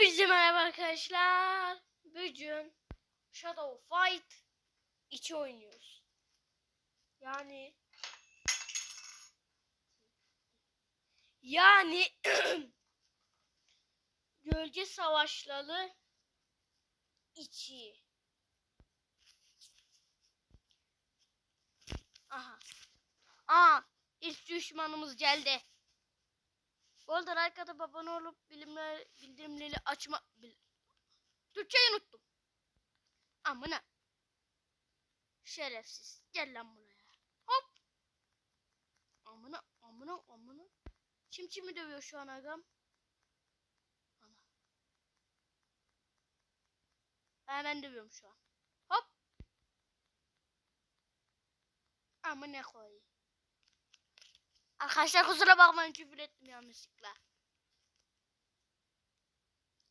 Hepinize merhaba arkadaşlar. Bugün Shadow Fight 2 oynuyoruz. Yani yani Gölge Savaşları 2 Aha. Aa, ilk düşmanımız geldi. Bu arada like atıp olup bilimler, bildirimleri açma... Bil... Türkçeyi unuttum. Amına. Şerefsiz. Gel lan buraya. Hop. Amına, amına, amına. Çim çimi dövüyor şu an agam. Ana. Ben dövüyorum şu an. Hop. Amına koyayım. Arkadaşlar kusura bakmayın küfür ettim yanlışlıkla.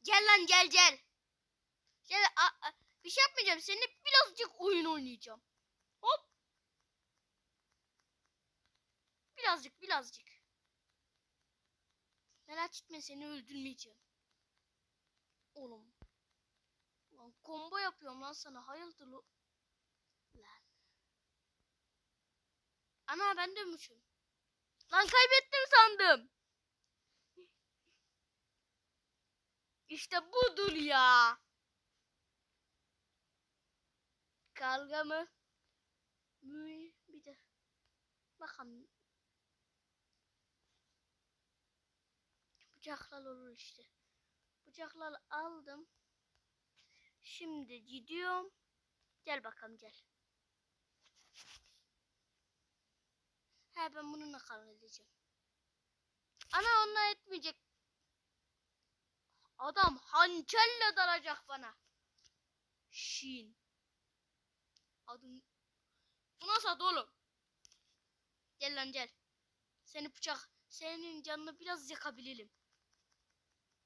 Gel lan gel gel. Gel a- a- bir şey yapmayacağım. Seninle birazcık oyun oynayacağım. Hop. Birazcık birazcık. Merak etme seni öldürmeyeceğim. Oğlum. Lan combo yapıyorum lan sana. Hayırdır lo- Lan. Ana ben dönmüşüm. Lan kaybettim sandım. İşte budur ya. Kavga mı? Bir de bakalım. Bıçaklar olur işte. Bıçaklar aldım. Şimdi gidiyorum. Gel bakalım gel. He ben bununla kavga edeceğim. Ana onunla etmeyecek. Adam hançerle dalacak bana. Şin. Adım. Bu nasıl adı oğlum? Gel lan gel. Seni bıçak. Senin canını biraz yakabilelim.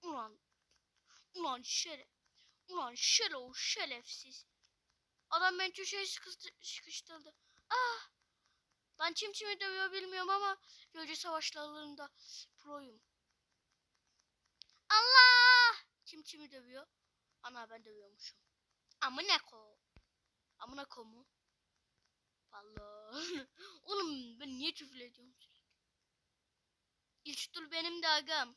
Ulan. Ulan şeref. Ulan şöyle o şerefsiz. Adam beni köşeye sıkıştı, sıkıştırdı. Ah. Lan çim çimi dövüyor bilmiyorum ama gölge savaşlarında proyum. Allah! Çim çimi dövüyor. Ana ben dövüyormuşum. Amına ko. Amına ko mu? Vallahi. Oğlum ben niye küfür ediyorum sürekli? İlk tur benim de agam.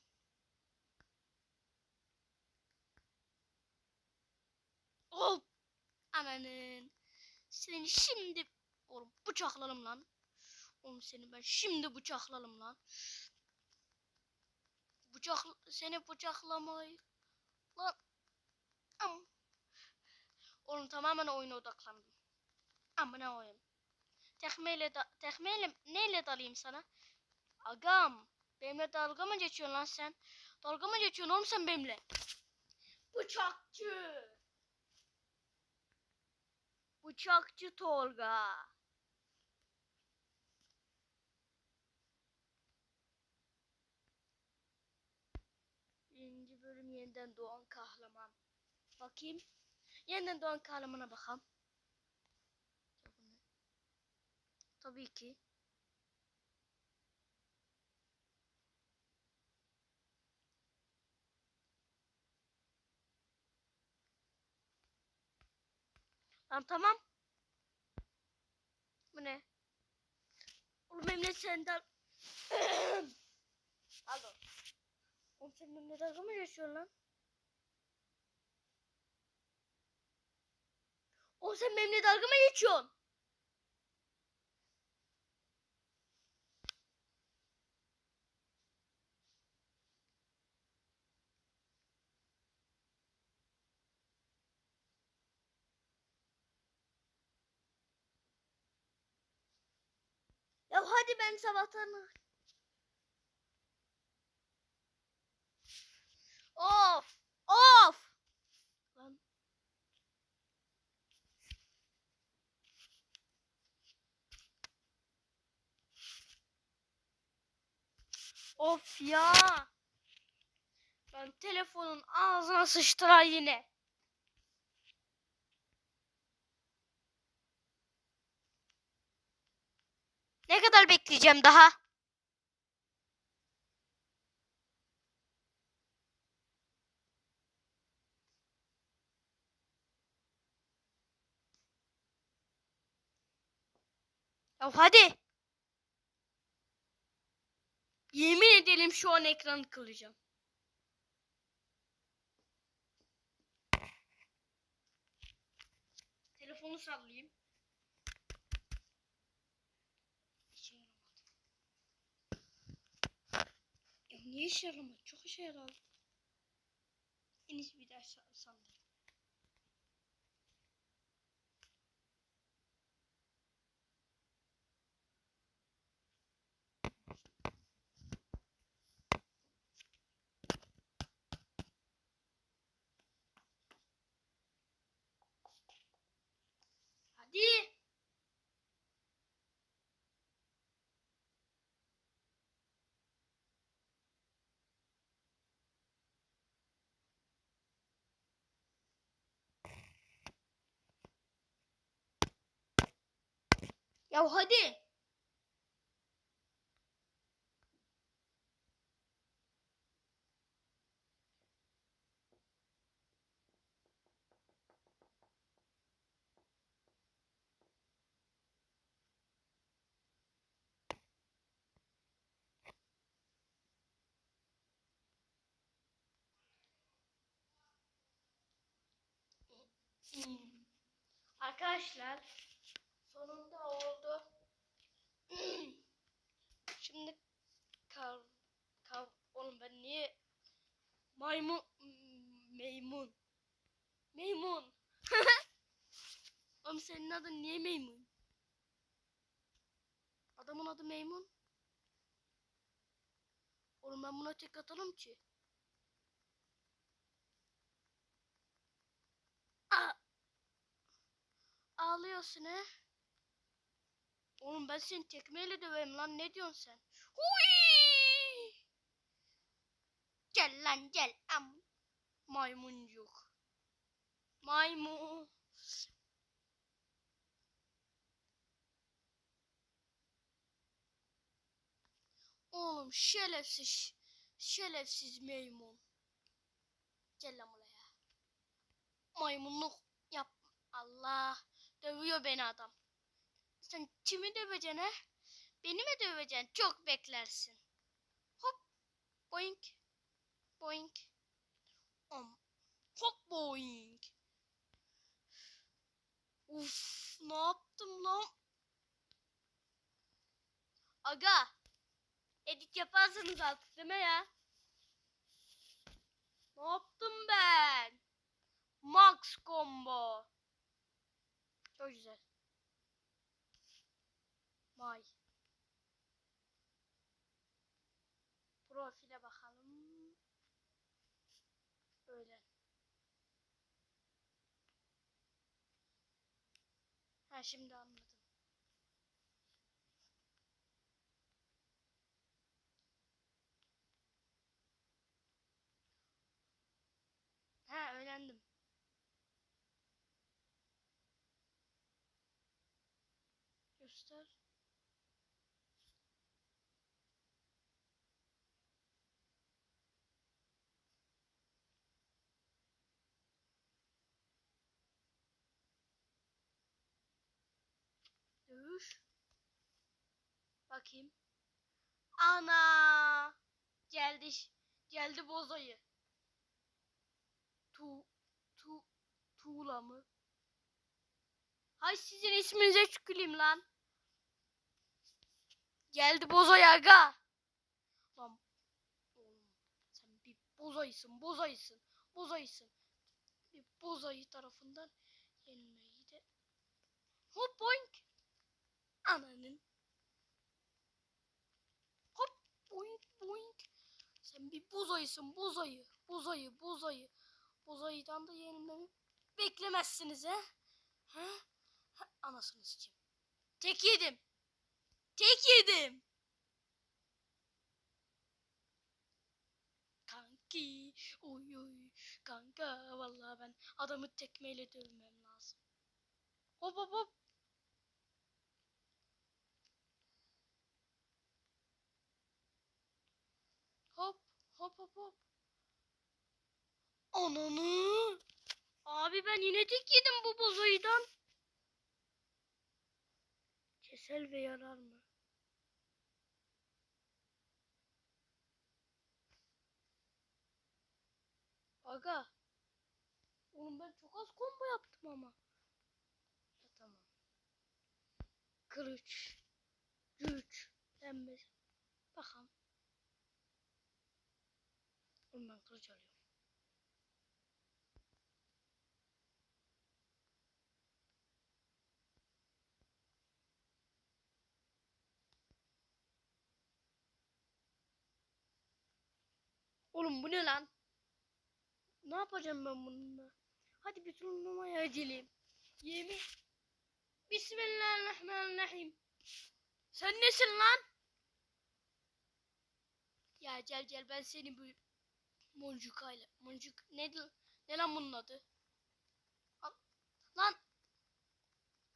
Hop! Ananın. Seni şimdi oğlum bıçaklarım lan. Oğlum seni ben şimdi bıçaklarım lan. Bıçak seni bıçaklamayı lan. Am. Oğlum tamamen oyuna odaklandım. Amına oyun. Tekmeyle da tekmeyle neyle dalayım sana? Agam. Benimle dalga mı geçiyorsun lan sen? Dalga mı geçiyorsun oğlum sen benimle? Bıçakçı. Bıçakçı Tolga. Birinci bölüm yeniden doğan kahraman. Bakayım. Yeniden doğan kahramana bakalım. Tabii ki. Lan tamam. Bu ne? Oğlum emniyet senden. Alo. Oğlum sen benimle dalga mı geçiyorsun lan? Oğlum sen benimle dalga mı geçiyorsun? Ya hadi ben sabahtan Of! Of! Of ya. Ben telefonun ağzına sıçtıra yine. Ne kadar bekleyeceğim daha? Ya hadi. Yemin edelim şu an ekranı kılacağım. Telefonu sallayayım. Niye işe yaramadı? Çok işe yaradı. En iyisi bir daha sa- sallayayım. Hadi. Ya hadi. Arkadaşlar sonunda oldu. Şimdi kar kar oğlum ben niye maymun meymun meymun oğlum senin adın niye meymun adamın adı meymun oğlum ben buna tek atarım ki Aa! ağlıyorsun he Oğlum ben seni tekmeyle döveyim lan ne diyorsun sen? Hui! Gel lan gel am. Maymuncuk. Maymun. Oğlum şerefsiz. Şerefsiz maymun. Gel lan buraya. Maymunluk yap. Allah. Dövüyor beni adam. Sen kimi döveceksin he? Beni mi döveceksin? Çok beklersin. Hop. Boink. Boink. Om. Hop boink. Uf, ne yaptım lan? Aga. Edit yaparsanız artık mi ya? Ne yaptım ben? Max combo. Çok güzel. Vay. Profile bakalım. Böyle. Ha şimdi anladım. Ha öğrendim. Göster. Dövüş. Bakayım. Ana! Geldi. Geldi bozayı. Tu tu tuğla mı? Hay sizin isminize tüküreyim lan. Geldi bozay aga. Lan oğlum sen bir bozayısın bozayısın bozayısın. Bir bozayı tarafından yenilmeyi de hop boink. Ananın. Hop boink boink. Sen bir bozayısın bozayı bozayı bozayı. Bozayıdan da yenilmemi beklemezsiniz he. Ha? ha anasını sikeyim. Tek yedim. Tek yedim. Kanki. Oy oy. Kanka vallahi ben adamı tekmeyle dövmem lazım. Hop hop. Hop hop. Ananı. Abi ben yine tek yedim bu bozoydan. Kes Kişisel ve yarar mı? Aga. Oğlum ben çok az combo yaptım ama. Ya tamam. Kılıç. Güç. Denmez. Bakalım. Oğlum ben kılıç alıyorum. Oğlum bu ne lan? Ne yapacağım ben bununla? Hadi bir turnuvaya edelim. Yemin. Bismillahirrahmanirrahim. Sen nesin lan? Ya gel gel ben seni bu moncukayla. Moncuk ne, ne lan bunun adı? Lan.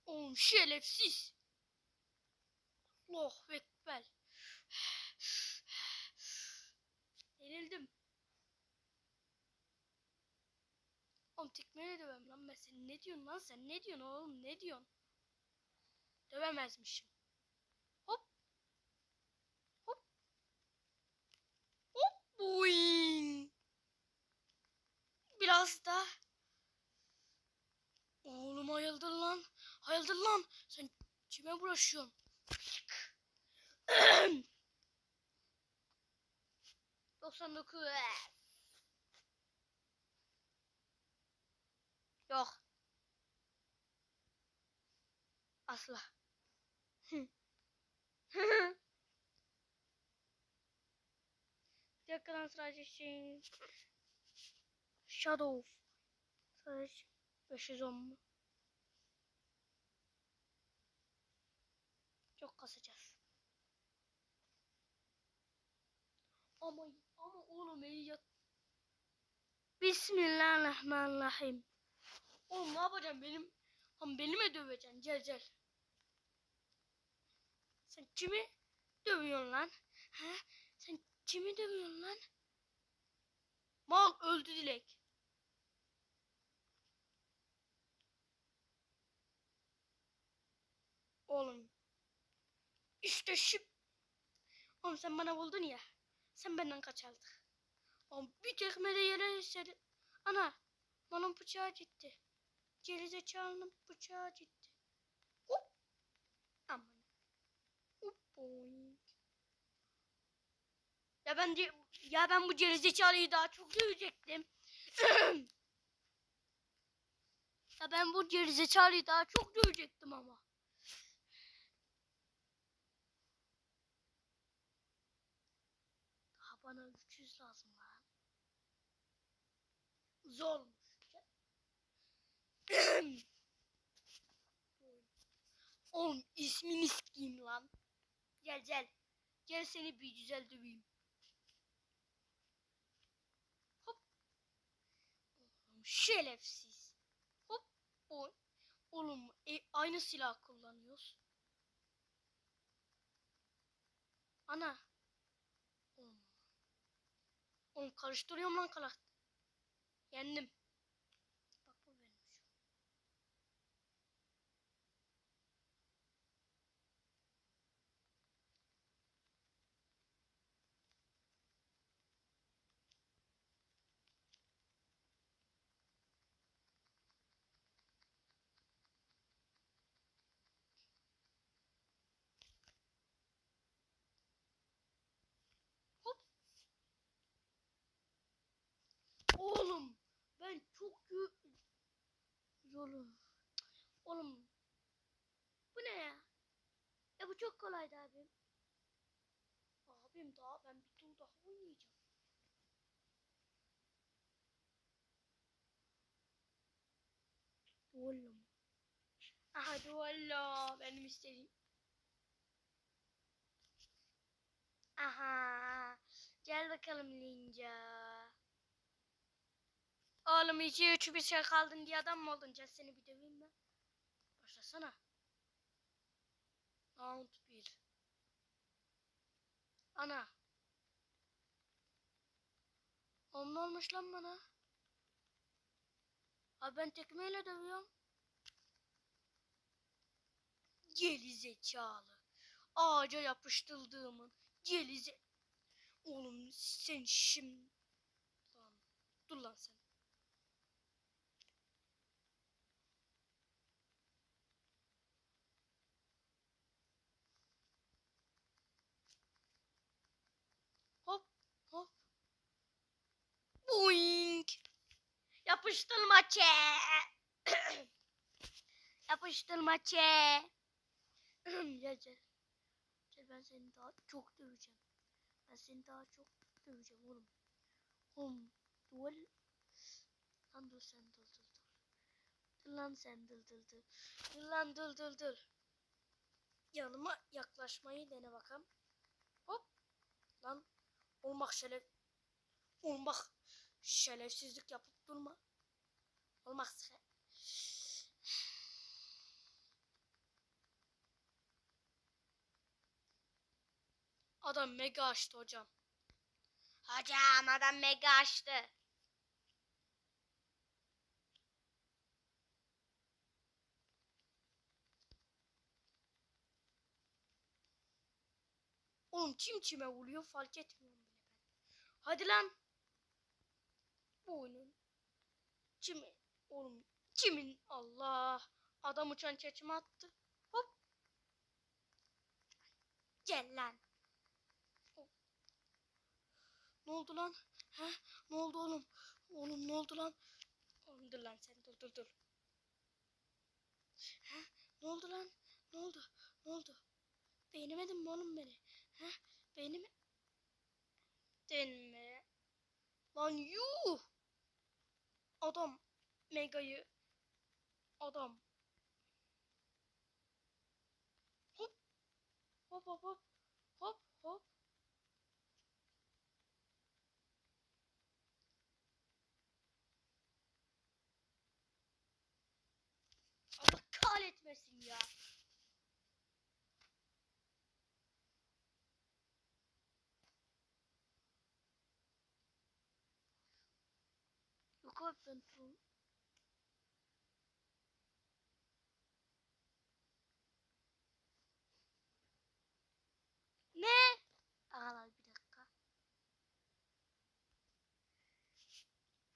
Oğlum şerefsiz. Allah ekber. Yenildim. Oğlum tekmeyle dövem lan ben seni. Ne diyorsun lan sen? Ne diyorsun oğlum? Ne diyorsun? Dövemezmişim. Hop. Hop. Hop. Boing. Biraz da. Oğlum hayıldır lan. Hayıldır lan. Sen kime bulaşıyorsun? Doksan dokuz. Yok. Asla. Yakından sadece şey... Shadow. Sadece 510 mu? Çok kasacağız. Ama ama oğlum iyi yat. Bismillahirrahmanirrahim. Oğlum ne yapacağım benim? Ham beni mi döveceksin? Gel gel. Sen kimi dövüyorsun lan? Ha? Sen kimi dövüyorsun lan? Mal öldü Dilek. Oğlum. İşte şu. Oğlum sen bana buldun ya. Sen benden kaçaldık. Oğlum bir tekmede yere seri. Ana. Bana bıçağı gitti. Gerizekalının bıçağı gitti. Hop. Aman. Hop boing. Ya ben de, ya ben bu gerizekalıyı daha çok dövecektim. ya ben bu gerizekalıyı daha çok dövecektim ama. Daha bana 300 lazım lan. Zormuş. Oğlum ismini sikeyim lan. Gel gel. Gel seni bir güzel döveyim. Hop. Oğlum şerefsiz. Hop. Oğlum e, aynı silah kullanıyoruz. Ana. Oğlum. Oğlum karıştırıyorum lan karakter. Yendim. Bak bu benim şu. Hop. Oğlum ben çok. Yolum. Oğlum. Bu ne ya? Ya bu çok kolaydı abim. Abim daha ben bir tur daha oynayacağım. Oğlum. Aha duvallo benim istediğim. Aha. Gel bakalım Linca. Oğlum iki üç bir şey kaldın diye adam mı oldun? Gel seni bir döveyim ben. Başlasana. Round 1. Ana. Ne olmuş lan bana? Abi ben tekmeyle dövüyorum. Geli zekalı. Ağaca yapıştırdığımın geli ze... Oğlum sen şimdi... Lan dur lan sen. Hop hop. Boing. Yapıştırmaçe. Yapıştırmaçe. gel gel. Gel ben seni daha çok döveceğim. Ben seni daha çok döveceğim oğlum. Oğlum duel. Lan dur sen dur dur dur. Dur lan sen dur dur dur. Dur lan dur dur dur. Yanıma yaklaşmayı dene bakalım. Hop. Lan olmak şeref. Olmak şerefsizlik yapıp durma. Şeref. Adam mega açtı hocam. Hocam adam mega açtı. Oğlum kim kime vuruyor fark etmiyorum bile ben. Hadi lan. Bu oyunun. Kimi? Oğlum kimin? Allah. Adam uçan çeçimi attı. Hop. Gel lan. Ne oldu lan? He? Ne oldu oğlum? Oğlum ne oldu lan? Oğlum dur lan sen dur dur dur. He? Ne oldu lan? Ne oldu? Ne oldu? Beğenemedin mi oğlum beni? He? Beğeneme... Denme. Lan yuh! Adam. Mega'yı. Adam. Hop. Hop hop hop. Hop hop. Allah kahretmesin ya. Troll. Ne? Ağlar bir dakika.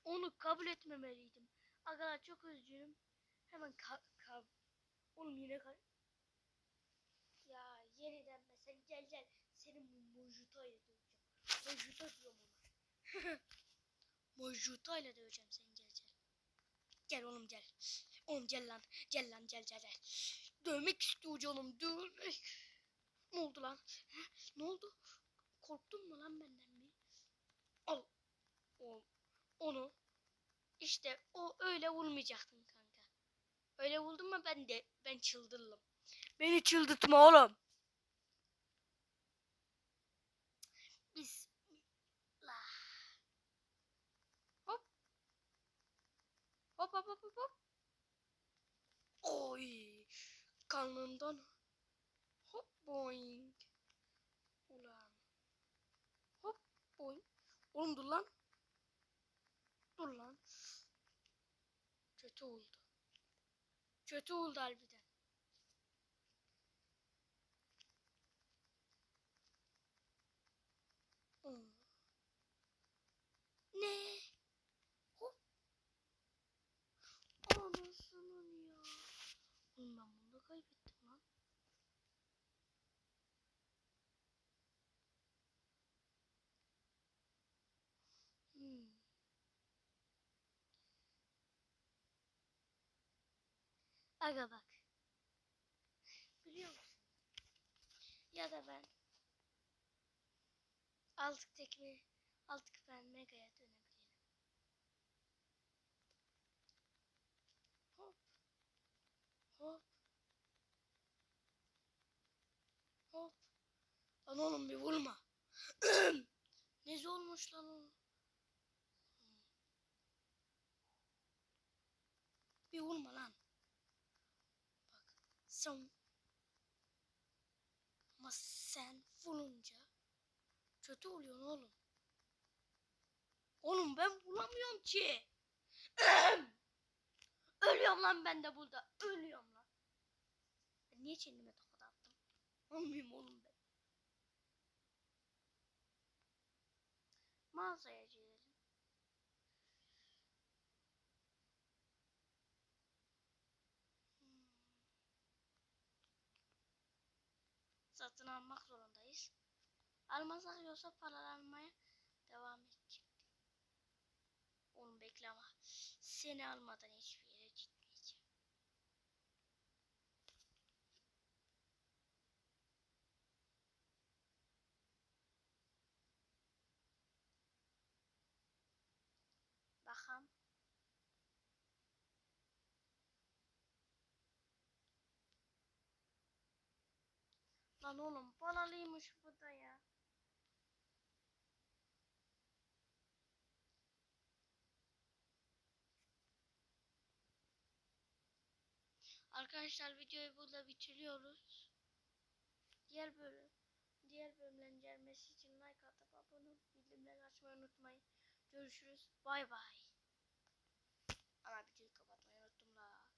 Onu kabul etmemeliydim. Agalar çok üzgünüm. Hemen ka kab... Oğlum yine ka... Ya yeniden mesela gel gel. Senin bu mojuta ile döveceğim. Mojuta diyorum ona. Mojuta ile döveceğim seni gel gel. Gel oğlum gel. Oğlum gel lan. Gel lan gel gel gel. Dövmek istiyor oğlum dövmek. Ne oldu lan? He? Ne oldu? Korktun mu lan benden mi? Al. O, onu. İşte o öyle vurmayacaktın kanka. Öyle vurdun mu ben de ben çıldırırım. Beni çıldırtma oğlum. Bismillah. Hop. Hop hop hop hop. Oy. Karnımdan hop boing. Ulan. Hop boing. Oğlum dur lan. Dur lan. Kötü oldu. Kötü oldu harbiden. Hmm. Ne? Hop. Anasının ya. Oğlum ben bunu da kaybettim lan. Hmm. Aga bak. Biliyor musun? Ya da ben altık tekme altık ben mega'ya dönebilirim. Hop. Hop. Hop. Lan oğlum bir vurma. ne olmuş lan o? Bir vurma lan. Sen ama sen vurunca kötü oluyorsun oğlum. Oğlum ben vuramıyorum ki. Ölüyorum lan ben de burada. Ölüyorum lan. niye kendime tokat attım? Olmayayım oğlum ben. Mağazaya gidelim. Hmm. Satın almak zorundayız. Almazsak yoksa paralanmaya devam edecek. Oğlum bekle ama seni almadan hiçbir yere gitmeyeceğim. Bakalım. Lan oğlum palalıymış bu da ya. Arkadaşlar videoyu burada bitiriyoruz. Diğer bölüm diğer bölümlerin gelmesi için like atıp abone olup bildirimleri açmayı unutmayın. Görüşürüz. Bay bay.